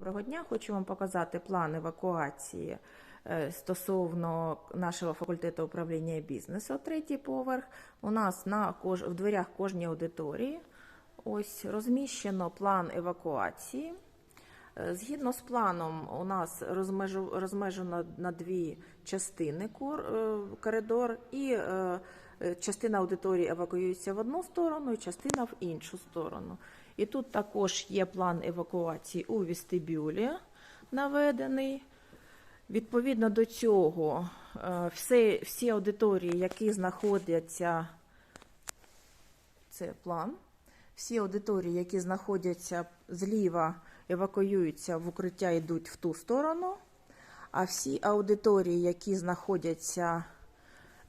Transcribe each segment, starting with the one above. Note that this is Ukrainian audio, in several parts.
Доброго дня, хочу вам показати план евакуації е, стосовно нашого факультету управління бізнесу, третій поверх. У нас на кож... в дверях кожній аудиторії ось розміщено план евакуації. Е, Згідно з планом, у нас розмежено на дві частини е, коридор, і е, частина аудиторії евакуюється в одну сторону, і частина в іншу сторону. І тут також є план евакуації у вестибюлі наведений. Відповідно до цього, все, всі аудиторії, які знаходяться, це план. Всі аудиторії, які знаходяться зліва, евакуюються в укриття, йдуть в ту сторону. А всі аудиторії, які знаходяться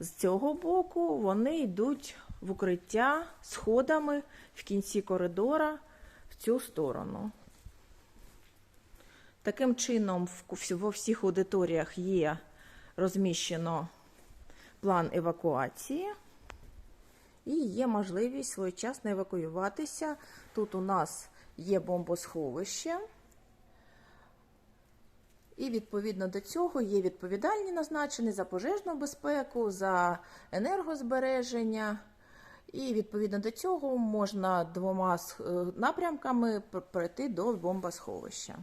з цього боку, вони йдуть в укриття сходами в кінці коридора в цю сторону. Таким чином, во всіх аудиторіях є розміщено план евакуації. І є можливість своєчасно евакуюватися. Тут у нас є бомбосховище. І відповідно до цього є відповідальні назначені за пожежну безпеку, за енергозбереження. І відповідно до цього можна двома е, напрямками пр- пройти до бомбосховища.